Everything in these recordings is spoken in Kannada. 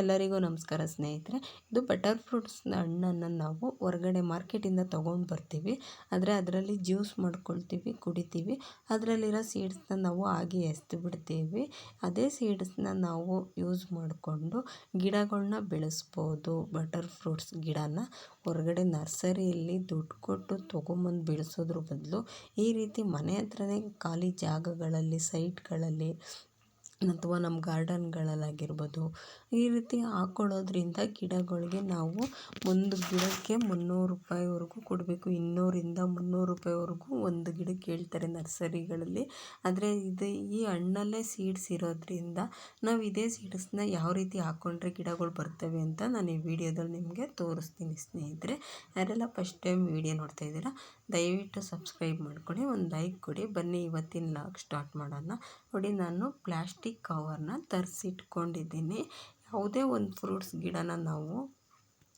ಎಲ್ಲರಿಗೂ ನಮಸ್ಕಾರ ಸ್ನೇಹಿತರೆ. ಇದು ಬಟರ್ ಫ್ರೂಟ್ಸ್ ಹಣ್ಣನ್ನು ನಾವು ಹೊರಗಡೆ ಮಾರ್ಕೆಟಿಂದ ತೊಗೊಂಡು ಬರ್ತೀವಿ. ಆದರೆ ಅದರಲ್ಲಿ ಜ್ಯೂಸ್ ಮಾಡ್ಕೊಳ್ತೀವಿ, ಕುಡಿತೀವಿ. ಅದರಲ್ಲಿರೋ ಸೀಡ್ಸ್ನ ನಾವು ಹಾಗೆ ಎಸ್ದು ಬಿಡ್ತೀವಿ. ಅದೇ ಸೀಡ್ಸ್ನ ನಾವು ಯೂಸ್ ಮಾಡಿಕೊಂಡು ಗಿಡಗಳನ್ನ ಬೆಳೆಸ್ಬೋದು. ಬಟರ್ ಫ್ರೂಟ್ಸ್ ಗಿಡನ ಹೊರಗಡೆ ನರ್ಸರಿಯಲ್ಲಿ ದುಡ್ಡು ಕೊಟ್ಟು ತೊಗೊಂಬಂದು ಬೆಳೆಸೋದ್ರ ಬದಲು ಈ ರೀತಿ ಮನೆ ಹತ್ರನೇ ಖಾಲಿ ಜಾಗಗಳಲ್ಲಿ ಸೈಟ್ಗಳಲ್ಲಿ ಅಥವಾ ನಮ್ಮ ಗಾರ್ಡನ್ಗಳಲ್ಲಾಗಿರ್ಬೋದು, ಈ ರೀತಿ ಹಾಕೊಳ್ಳೋದ್ರಿಂದ ಗಿಡಗಳಿಗೆ ನಾವು ಒಂದು ಗಿಡಕ್ಕೆ ಮುನ್ನೂರು ರೂಪಾಯಿವರೆಗೂ ಕೊಡಬೇಕು. ಇನ್ನೂರಿಂದ ಮುನ್ನೂರು ರೂಪಾಯಿವರೆಗೂ ಒಂದು ಗಿಡಕ್ಕೆ ಹೇಳ್ತಾರೆ ನರ್ಸರಿಗಳಲ್ಲಿ. ಆದರೆ ಇದು ಈ ಹಣ್ಣಲ್ಲೇ ಸೀಡ್ಸ್ ಇರೋದ್ರಿಂದ ನಾವು ಇದೇ ಸೀಡ್ಸ್ನ ಯಾವ ರೀತಿ ಹಾಕ್ಕೊಂಡ್ರೆ ಗಿಡಗಳು ಬರ್ತವೆ ಅಂತ ನಾನು ಈ ವಿಡಿಯೋದಲ್ಲಿ ನಿಮಗೆ ತೋರಿಸ್ತೀನಿ ಸ್ನೇಹಿತರೆ. ಯಾರೆಲ್ಲ ಫಸ್ಟ್ ಟೈಮ್ ವಿಡಿಯೋ ನೋಡ್ತಾ ಇದ್ದೀರಾ, ದಯವಿಟ್ಟು ಸಬ್ಸ್ಕ್ರೈಬ್ ಮಾಡ್ಕೊಳ್ಳಿ, ಒಂದು ಲೈಕ್ ಕೊಡಿ. ಬನ್ನಿ, ಇವತ್ತಿನ ಲಾಗ್ ಸ್ಟಾರ್ಟ್ ಮಾಡೋಣ. ನೋಡಿ, ನಾನು ಪ್ಲ್ಯಾಸ್ಟಿಕ್ ಕವರ್ನ ತರಿಸಿಟ್ಕೊಂಡಿದ್ದೀನಿ. ಯಾವುದೇ ಒಂದು ಫ್ರೂಟ್ಸ್ ಗಿಡನ ನಾವು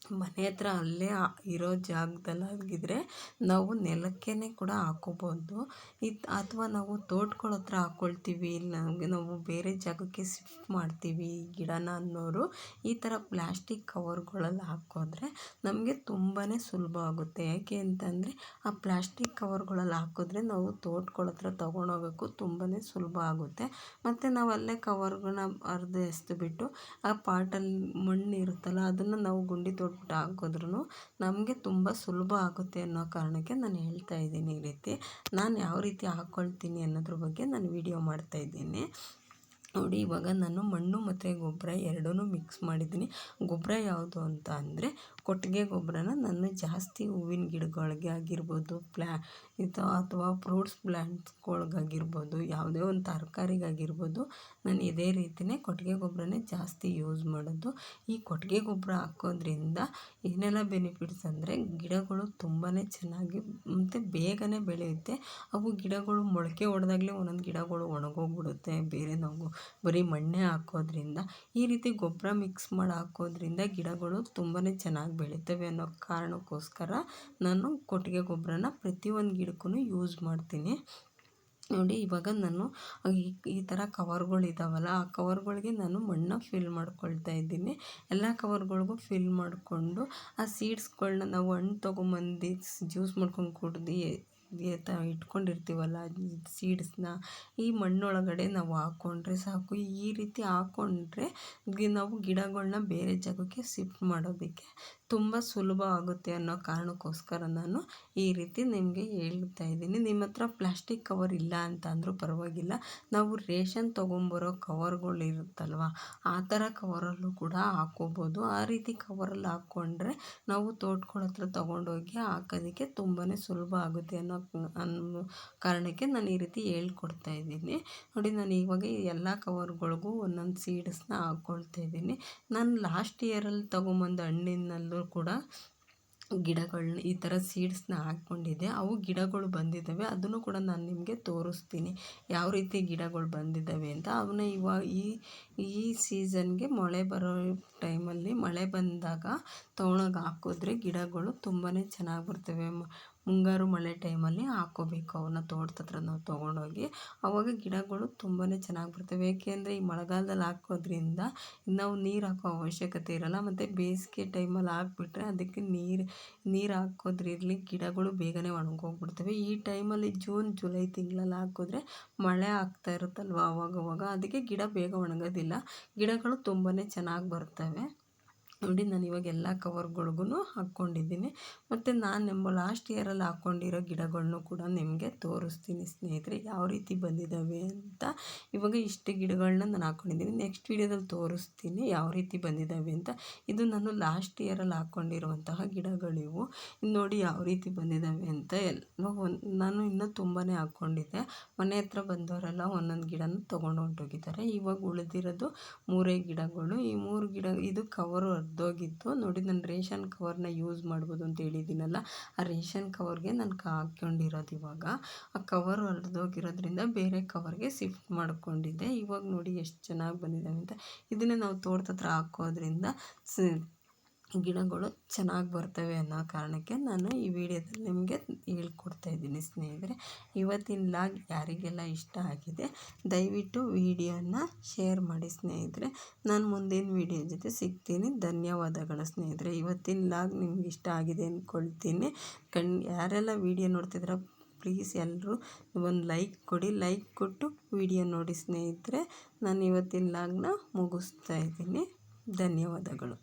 ಮನೆ ಹತ್ರ ಅಲ್ಲೇ ಇರೋ ಜಾಗದಲ್ಲಾಗಿದ್ದರೆ ನಾವು ನೆಲಕ್ಕೇ ಕೂಡ ಹಾಕೋಬೋದು. ಇದು ಅಥವಾ ನಾವು ತೋಟಗಳ ಹತ್ರ ಹಾಕ್ಕೊಳ್ತೀವಿ ಇಲ್ಲ ನಮಗೆ ನಾವು ಬೇರೆ ಜಾಗಕ್ಕೆ ಶಿಫ್ಟ್ ಮಾಡ್ತೀವಿ ಗಿಡನ ಅನ್ನೋರು, ಈ ಥರ ಪ್ಲ್ಯಾಸ್ಟಿಕ್ ಕವರ್ಗಳಲ್ಲಿ ಹಾಕೋದ್ರೆ ನಮಗೆ ತುಂಬಾ ಸುಲಭ ಆಗುತ್ತೆ. ಯಾಕೆ ಅಂತಂದರೆ ಆ ಪ್ಲ್ಯಾಸ್ಟಿಕ್ ಕವರ್ಗಳಲ್ಲಿ ಹಾಕಿದ್ರೆ ನಾವು ತೋಟಗಳ ಹತ್ರ ತೊಗೊಂಡೋಗೋಕ್ಕೂ ತುಂಬಾ ಸುಲಭ ಆಗುತ್ತೆ. ಮತ್ತು ನಾವು ಅಲ್ಲೇ ಕವರ್ಗಳನ್ನ ಅರ್ಧ ಎಸೆದ್ಬಿಟ್ಟು ಆ ಪಾಟಲ್ಲಿ ಮಣ್ಣು ಇರುತ್ತಲ್ಲ ಅದನ್ನು ನಾವು ಗುಂಡಿ ತೋಡ್ಬಿಟ್ಟು ಹಾಕಿದ್ರೂ ನಮಗೆ ತುಂಬ ಸುಲಭ ಆಗುತ್ತೆ ಅನ್ನೋ ಕಾರಣಕ್ಕೆ ನಾನು ಹೇಳ್ತಾ ಇದ್ದೀನಿ ಈ ರೀತಿ. ನಾನು ಯಾವ ರೀತಿ ಹಾಕ್ಕೊಳ್ತೀನಿ ಅನ್ನೋದ್ರ ಬಗ್ಗೆ ನಾನು ವಿಡಿಯೋ ಮಾಡ್ತಾ ಇದ್ದೀನಿ. ನೋಡಿ, ಇವಾಗ ನಾನು ಮಣ್ಣು ಮತ್ತು ಗೊಬ್ಬರ ಎರಡನ್ನೂ ಮಿಕ್ಸ್ ಮಾಡಿದ್ದೀನಿ. ಗೊಬ್ಬರ ಯಾವುದು ಅಂತ ಅಂದರೆ ಕೊಟ್ಟಿಗೆ ಗೊಬ್ಬರನ ನಾನು ಜಾಸ್ತಿ ಹೂವಿನ ಗಿಡಗಳಿಗೆ ಆಗಿರ್ಬೋದು ಪ್ಲ್ಯಾ ಇದು ಅಥವಾ ಫ್ರೂಟ್ಸ್ ಪ್ಲ್ಯಾಂಟ್ಸ್ಗಳ್ಗಾಗಿರ್ಬೋದು ಯಾವುದೇ ಒಂದು ತರಕಾರಿಗಾಗಿರ್ಬೋದು, ನಾನು ಇದೇ ರೀತಿಯೇ ಕೊಟ್ಟಿಗೆ ಗೊಬ್ಬರನೇ ಜಾಸ್ತಿ ಯೂಸ್ ಮಾಡೋದು. ಈ ಕೊಟ್ಟಿಗೆ ಗೊಬ್ಬರ ಹಾಕೋದ್ರಿಂದ ಏನೆಲ್ಲ ಬೆನಿಫಿಟ್ಸ್ ಅಂದರೆ ಗಿಡಗಳು ತುಂಬಾ ಚೆನ್ನಾಗಿ ಮತ್ತು ಬೇಗನೆ ಬೆಳೆಯುತ್ತೆ. ಅವು ಗಿಡಗಳು ಮೊಳಕೆ ಹೊಡೆದಾಗಲೇ ಒಂದೊಂದು ಗಿಡಗಳು ಒಣಗೋಗ್ಬಿಡುತ್ತೆ, ಬೇರೆ ನಾವು ಬರೀ ಮಣ್ಣೇ ಹಾಕೋದ್ರಿಂದ. ಈ ರೀತಿ ಗೊಬ್ಬರ ಮಿಕ್ಸ್ ಮಾಡಿ ಹಾಕೋದ್ರಿಂದ ಗಿಡಗಳು ತುಂಬಾ ಚೆನ್ನಾಗಿ ಬೆಳಿತವೆ ಅನ್ನೋ ಕಾರಣಕ್ಕೋಸ್ಕರ ನಾನು ಕೊಟ್ಟಿಗೆ ಗೊಬ್ಬರನ ಪ್ರತಿಯೊಂದು ಗಿಡಕ್ಕೂ ಯೂಸ್ ಮಾಡ್ತೀನಿ. ನೋಡಿ, ಇವಾಗ ನಾನು ಈ ಈ ಥರ ಕವರ್ಗಳಿದ್ದಾವಲ್ಲ ಆ ಕವರ್ಗಳಿಗೆ ನಾನು ಮಣ್ಣು ಫಿಲ್ ಮಾಡ್ಕೊಳ್ತಾ ಇದ್ದೀನಿ. ಎಲ್ಲ ಕವರ್ಗಳಿಗೂ ಫಿಲ್ ಮಾಡಿಕೊಂಡು ಆ ಸೀಡ್ಸ್ಗಳನ್ನ ನಾವು ಹಣ್ಣು ತೊಗೊಂಬಂದು ಜ್ಯೂಸ್ ಮಾಡ್ಕೊಂಡು ಕುಡ್ದು ಇಟ್ಕೊಂಡಿರ್ತೀವಲ್ಲ ಸೀಡ್ಸ್ನ ಈ ಮಣ್ಣೊಳಗಡೆ ನಾವು ಹಾಕ್ಕೊಂಡ್ರೆ ಸಾಕು. ಈ ರೀತಿ ಹಾಕ್ಕೊಂಡ್ರೆ ನಾವು ಗಿಡಗಳನ್ನ ಬೇರೆ ಜಾಗಕ್ಕೆ ಶಿಫ್ಟ್ ಮಾಡೋದಕ್ಕೆ ತುಂಬ ಸುಲಭ ಆಗುತ್ತೆ ಅನ್ನೋ ಕಾರಣಕ್ಕೋಸ್ಕರ ನಾನು ಈ ರೀತಿ ನಿಮಗೆ ಹೇಳ್ತಾ ಇದ್ದೀನಿ. ನಿಮ್ಮ ಹತ್ರ ಪ್ಲಾಸ್ಟಿಕ್ ಕವರ್ ಇಲ್ಲ ಅಂತ ಅಂದರೂ ಪರವಾಗಿಲ್ಲ. ನಾವು ರೇಷನ್ ತೊಗೊಂಬರೋ ಕವರ್ಗಳು ಇರುತ್ತಲ್ವ, ಆ ಥರ ಕವರಲ್ಲೂ ಕೂಡ ಹಾಕ್ಕೋಬೋದು ಆ ರೀತಿ ಕವರಲ್ಲಿ ಹಾಕ್ಕೊಂಡ್ರೆ ನಾವು ತೋಟಗಳ ಹತ್ರ ತೊಗೊಂಡೋಗಿ ಹಾಕೋದಕ್ಕೆ ತುಂಬಾ ಸುಲಭ ಆಗುತ್ತೆ ಅನ್ನೋ ಅನ್ನೋ ಕಾರಣಕ್ಕೆ ನಾನು ಈ ರೀತಿ ಹೇಳ್ಕೊಡ್ತಾ ಇದ್ದೀನಿ. ನೋಡಿ, ನಾನು ಇವಾಗ ಎಲ್ಲ ಕವರ್ಗಳಿಗೂ ಒಂದೊಂದು ಸೀಡ್ಸ್ನ ಹಾಕ್ಕೊಳ್ತಾ ಇದ್ದೀನಿ. ನಾನು ಲಾಸ್ಟ್ ಇಯರಲ್ಲಿ ತೊಗೊಂಬಂದು ಹಣ್ಣಿನಲ್ಲೂ ಕೂಡ ಗಿಡಗಳನ್ನ ಈ ಥರ ಸೀಡ್ಸ್ನ ಹಾಕ್ಕೊಂಡಿದ್ದೆ. ಅವು ಗಿಡಗಳು ಬಂದಿದ್ದಾವೆ. ಅದನ್ನು ಕೂಡ ನಾನು ನಿಮಗೆ ತೋರಿಸ್ತೀನಿ. ಯಾವ ರೀತಿ ಗಿಡಗಳು ಬಂದಿದ್ದಾವೆ ಅಂತ. ಅವನ್ನ ಇವಾಗ ಈ ಈ ಸೀಸನ್ಗೆ ಮಳೆ ಬರೋ ಟೈಮಲ್ಲಿ ಮಳೆ ಬಂದಾಗ ತೊಗೊಳಗೆ ಹಾಕಿದ್ರೆ ಗಿಡಗಳು ತುಂಬಾ ಚೆನ್ನಾಗಿ ಬರ್ತವೆ. ಮುಂಗಾರು ಮಳೆ ಟೈಮಲ್ಲಿ ಹಾಕ್ಕೋಬೇಕು ಅವನ್ನ ತೋಟದ ಹತ್ರ ನಾವು ತೊಗೊಂಡೋಗಿ ಆವಾಗ ಗಿಡಗಳು ತುಂಬಾ ಚೆನ್ನಾಗಿ ಬರ್ತವೆ. ಏಕೆಂದರೆ ಈ ಮಳೆಗಾಲದಲ್ಲಿ ಹಾಕೋದ್ರಿಂದ ನಾವು ನೀರು ಹಾಕೋ ಅವಶ್ಯಕತೆ ಇರೋಲ್ಲ. ಮತ್ತು ಬೇಸಿಗೆ ಟೈಮಲ್ಲಿ ಹಾಕ್ಬಿಟ್ರೆ ಅದಕ್ಕೆ ನೀರು ನೀರು ಹಾಕೋದ್ರಿರಲಿ ಗಿಡಗಳು ಬೇಗನೆ ಒಣಗೋಗ್ಬಿಡ್ತವೆ. ಈ ಟೈಮಲ್ಲಿ ಜೂನ್, ಜುಲೈ ತಿಂಗಳಲ್ಲಿ ಹಾಕಿದ್ರೆ ಮಳೆ ಆಗ್ತಾ ಇರುತ್ತಲ್ವ ಅವಾಗವಾಗ? ಅದಕ್ಕೆ ಗಿಡ ಬೇಗ ಒಣಗೋದಿಲ್ಲ. ಗಿಡಗಳು ತುಂಬಾ ಚೆನ್ನಾಗಿ ಬರ್ತವೆ. ನೋಡಿ, ನಾನು ಇವಾಗ ಎಲ್ಲ ಕವರ್ಗಳಿಗೂ ಹಾಕ್ಕೊಂಡಿದ್ದೀನಿ. ಮತ್ತು ನಾನು ನಿಮ್ಮ ಲಾಸ್ಟ್ ಇಯರಲ್ಲಿ ಹಾಕ್ಕೊಂಡಿರೋ ಗಿಡಗಳನ್ನು ಕೂಡ ನಿಮಗೆ ತೋರಿಸ್ತೀನಿ ಸ್ನೇಹಿತರೆ, ಯಾವ ರೀತಿ ಬಂದಿದ್ದಾವೆ ಅಂತ. ಇವಾಗ ಇಷ್ಟು ಗಿಡಗಳನ್ನ ನಾನು ಹಾಕ್ಕೊಂಡಿದ್ದೀನಿ. ನೆಕ್ಸ್ಟ್ ವೀಡಿಯೋದಲ್ಲಿ ತೋರಿಸ್ತೀನಿ ಯಾವ ರೀತಿ ಬಂದಿದ್ದಾವೆ ಅಂತ. ಇದು ನಾನು ಲಾಸ್ಟ್ ಇಯರಲ್ಲಿ ಹಾಕ್ಕೊಂಡಿರುವಂತಹ ಗಿಡಗಳಿವು. ನೋಡಿ ಯಾವ ರೀತಿ ಬಂದಿದ್ದಾವೆ ಅಂತ ಎಲ್ಲ. ನಾನು ಇನ್ನೂ ತುಂಬಾ ಹಾಕ್ಕೊಂಡಿದ್ದೆ. ಮನೆ ಹತ್ರ ಬಂದವರೆಲ್ಲ ಒಂದೊಂದು ಗಿಡನ ತೊಗೊಂಡು ಹೊಂಟೋಗಿದ್ದಾರೆ. ಇವಾಗ ಉಳಿದಿರೋದು ಮೂರೇ ಗಿಡಗಳು. ಈ ಮೂರು ಗಿಡ, ಇದು ಕವರು ಹರಿದೋಗಿತ್ತು ನೋಡಿ, ನಾನು ರೇಷನ್ ಕವರ್ನ ಯೂಸ್ ಮಾಡ್ಬೋದು ಅಂತ ಹೇಳಿದ್ದೀನಲ್ಲ, ಆ ರೇಷನ್ ಕವರ್ಗೆ ನಾನು ಹಾಕ್ಕೊಂಡಿರೋದು ಇವಾಗ. ಆ ಕವರ್ ಹರಿದೋಗಿರೋದ್ರಿಂದ ಬೇರೆ ಕವರ್ಗೆ ಶಿಫ್ಟ್ ಮಾಡಿಕೊಂಡಿದ್ದೆ. ಇವಾಗ ನೋಡಿ ಎಷ್ಟು ಚೆನ್ನಾಗಿ ಬಂದಿದ್ದಾವೆ ಅಂತ. ಇದನ್ನೇ ನಾವು ತೋಟದ ಹತ್ರ ಹಾಕೋದ್ರಿಂದ ಸ ಗಿಡಗಳು ಚೆನ್ನಾಗಿ ಬರ್ತವೆ ಅನ್ನೋ ಕಾರಣಕ್ಕೆ ನಾನು ಈ ವಿಡಿಯೋದಲ್ಲಿ ನಿಮಗೆ ಹೇಳ್ಕೊಡ್ತಾ ಇದ್ದೀನಿ ಸ್ನೇಹಿತರೆ. ಇವತ್ತಿನ ಲಾಗ್ ಯಾರಿಗೆಲ್ಲ ಇಷ್ಟ ಆಗಿದೆ, ದಯವಿಟ್ಟು ವಿಡಿಯೋನ ಶೇರ್ ಮಾಡಿ ಸ್ನೇಹಿತರೆ. ನಾನು ಮುಂದಿನ ವಿಡಿಯೋ ಜೊತೆ ಸಿಗ್ತೀನಿ. ಧನ್ಯವಾದಗಳು ಸ್ನೇಹಿತರೆ. ಇವತ್ತಿನ ಲಾಗ್ ನಿಮ್ಗೆ ಇಷ್ಟ ಆಗಿದೆ ಅಂದ್ಕೊಳ್ತೀನಿ ಕಣ್, ಯಾರೆಲ್ಲ ವಿಡಿಯೋ ನೋಡ್ತಿದ್ದೀರ ಪ್ಲೀಸ್ ಎಲ್ಲರೂ ಒಂದು ಲೈಕ್ ಕೊಡಿ. ಲೈಕ್ ಕೊಟ್ಟು ವಿಡಿಯೋ ನೋಡಿ ಸ್ನೇಹಿತರೆ. ನಾನು ಇವತ್ತಿನ ಲಾಗ್ನ ಮುಗಿಸ್ತಾ ಇದ್ದೀನಿ. ಧನ್ಯವಾದಗಳು.